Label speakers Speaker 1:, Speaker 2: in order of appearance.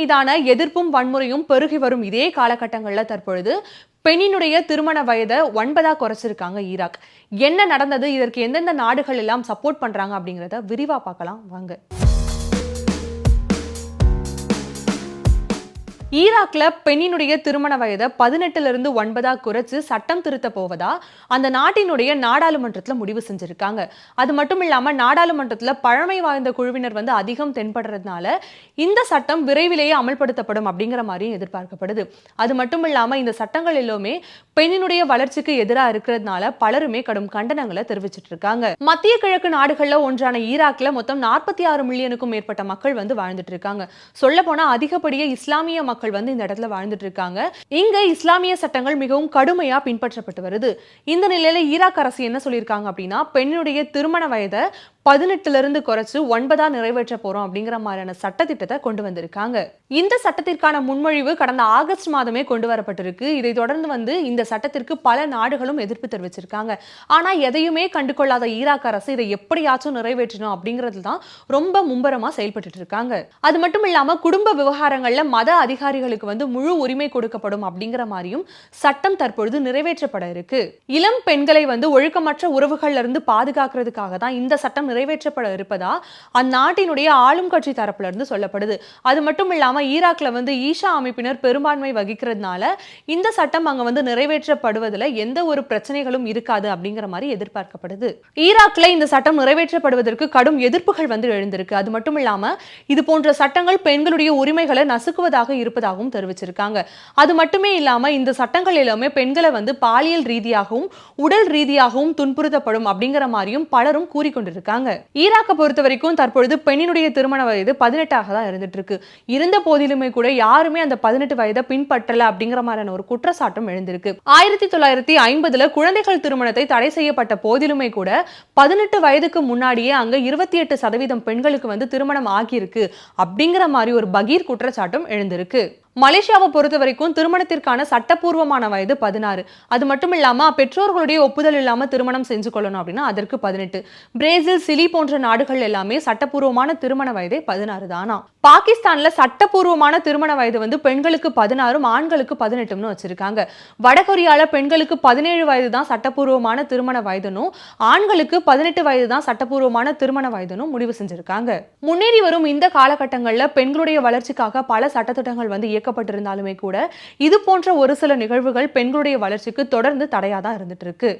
Speaker 1: மீதான எதிர்ப்பும் வன்முறையும் பெருகி வரும் இதே காலகட்டங்களில் தற்பொழுது பெண்ணினுடைய திருமண வயதை ஒன்பதா குறைச்சிருக்காங்க ஈராக். என்ன நடந்தது? இதற்கு எந்தெந்த நாடுகள் எல்லாம் சப்போர்ட் பண்றாங்க அப்படிங்கிறத விரிவா பார்க்கலாம். வாங்க. ஈராக்ல பெண்ணினுடைய திருமண வயதை பதினெட்டுல இருந்து ஒன்பதா குறைச்சு சட்டம் திருத்த போவதா அந்த நாட்டினுடைய நாடாளுமன்றத்துல முடிவு செஞ்சிருக்காங்க. அது மட்டும் இல்லாம நாடாளுமன்றத்துல பழமை வாய்ந்த குழுவினர் வந்து அதிகம் தென்படுறதுனால இந்த சட்டம் விரைவிலேயே அமல்படுத்தப்படும் அப்படிங்கிற மாதிரியும் எதிர்பார்க்கப்படுது. அது மட்டும் இல்லாம இந்த சட்டங்கள் எல்லாமே பெண்ணினுடைய வளர்ச்சிக்கு எதிராக இருக்கிறதுனால பலருமே கடும் கண்டனங்களை தெரிவிச்சிட்டு இருக்காங்க மத்திய கிழக்கு நாடுகள்ல ஒன்றான ஈராக்ல மொத்தம் நாற்பத்தி ஆறு மில்லியனுக்கும் மேற்பட்ட மக்கள் வந்து வாழ்ந்துட்டு இருக்காங்க சொல்ல போனா அதிகப்படியே இஸ்லாமிய மக்கள் வந்து இந்த இடத்துல வாழ்ந்துட்டு இருக்காங்க இங்க இஸ்லாமிய சட்டங்கள் மிகவும் கடுமையா பின்பற்றப்பட்டு வருது. இந்த நிலையில ஈராக் அரசு என்ன சொல்லியிருக்காங்க அப்படின்னா பெண்ணுடைய திருமண வயதை பதினெட்டுல இருந்து குறைச்சு ஒன்பதா நிறைவேற்ற போறோம் அப்படிங்கிற மாதிரியான சட்டத்திட்டத்தை கொண்டு வந்திருக்காங்க. இந்த சட்டத்திற்கான முன்மொழிவு கடந்த ஆகஸ்ட் மாதமே கொண்டு வரப்பட்டிருக்கு. இதை தொடர்ந்து வந்து இந்த சட்டத்திற்கு பல நாடுகளும் எதிர்ப்பு தெரிவிச்சிருக்காங்க. ஆனா எதையுமே கண்டுகொள்ளாத ஈராக் அரசு இதை எப்படியாச்சும் நிறைவேற்றணும் அப்படிங்கிறது தான் ரொம்ப மும்பரமாக செயல்பட்டு இருக்காங்க. அது மட்டும் இல்லாம குடும்ப விவகாரங்கள்ல மத அதிகாரிகளுக்கு வந்து முழு உரிமை கொடுக்கப்படும் அப்படிங்கிற மாதிரியும் சட்டம் தற்பொழுது நிறைவேற்றப்பட இருக்கு. இளம் பெண்களை வந்து ஒழுக்கமற்ற உறவுகள்ல இருந்து பாதுகாக்கிறதுக்காக தான் இந்த சட்டம் நிறைவேற்றப்பட இருப்பதா? அந்நாட்டினுடைய ஆளும் கட்சி தரப்புல இருந்து சொல்லப்படுது. அது மட்டும் இல்லாமல் ஈராக்ல வந்து ஈஷா அமைப்பினர் பெரும்பான்மை வகிக்கிறதுனால இந்த சட்டம் அங்க வந்து நிறைவேற்றப்படுவதில் எந்த ஒரு பிரச்சனைகளும் இருக்காது அப்படிங்கிற மாதிரி எதிர்பார்க்கப்படுது. ஈராக்ல இந்த சட்டம் நிறைவேற்றப்படுவதற்கு கடும் எதிர்ப்புகள் வந்து எழுந்திருக்கு. அது மட்டும் இல்லாம இது போன்ற சட்டங்கள் பெண்களுடைய உரிமைகளை நசுக்குவதாக இருப்பதாகவும் தெரிவிச்சிருக்காங்க. அது மட்டுமே இல்லாம இந்த சட்டங்கள் எல்லாமே பெண்களை வந்து பாலியல் ரீதியாகவும் உடல் ரீதியாகவும் துன்புறுத்தப்படும் அப்படிங்கிற மாதிரியும் பலரும் கூறிக்கொண்டிருக்காங்க. ஈராக்கை பொறுத்த வரைக்கும் தற்பொழுது பெண்ணினுடைய திருமண வயது பதினெட்டாக தான் இருந்துட்டு இருக்கு இருந்த போதிலுமே கூட யாருமே அந்த பதினெட்டு வயதை பின்பற்றல அப்படிங்கிற மாதிரியான ஒரு குற்றச்சாட்டும் எழுந்திருக்கு. ஆயிரத்தி தொள்ளாயிரத்தி ஐம்பதுல குழந்தைகள் திருமணத்தை தடை செய்யப்பட்ட போதிலுமே கூட பதினெட்டு வயதுக்கு முன்னாடியே அங்க இருபத்தி எட்டு சதவீதம் பெண்களுக்கு வந்து திருமணம் ஆகியிருக்கு அப்படிங்கிற மாதிரி ஒரு பகீர் குற்றச்சாட்டும் எழுந்திருக்கு. மலேசியாவை பொறுத்த வரைக்கும் திருமணத்திற்கான சட்டப்பூர்வமான வயது பதினாறு. அது மட்டும் இல்லாமல் பெற்றோர்களுடைய ஒப்புதல் இல்லாமல் திருமணம் செஞ்சு கொள்ளணும் அப்படின்னா அதற்கு பதினெட்டு. பிரேசில் சிலி போன்ற நாடுகள் எல்லாமே சட்டப்பூர்வமான திருமண வயதே பதினாறு தானா? பாகிஸ்தான்ல சட்டப்பூர்வமான திருமண வயது வந்து பெண்களுக்கு பதினாறும் ஆண்களுக்கு பதினெட்டும்னு வச்சிருக்காங்க. வடகொரியால பெண்களுக்கு பதினேழு வயது தான் சட்டப்பூர்வமான திருமண வயதுனும் ஆண்களுக்கு பதினெட்டு வயது தான் சட்டப்பூர்வமான திருமண வயதுனும் முடிவு செஞ்சிருக்காங்க. முன்னேறி வரும் இந்த காலகட்டங்கள்ல பெண்களுடைய வளர்ச்சிக்காக பல சட்டத்திட்டங்கள் வந்து இயக்கப்பட்டிருந்தாலுமே கூட இது போன்ற ஒரு சில நிகழ்வுகள் பெண்களுடைய வளர்ச்சிக்கு தொடர்ந்து தடையாதான் இருந்துட்டு இருக்கு.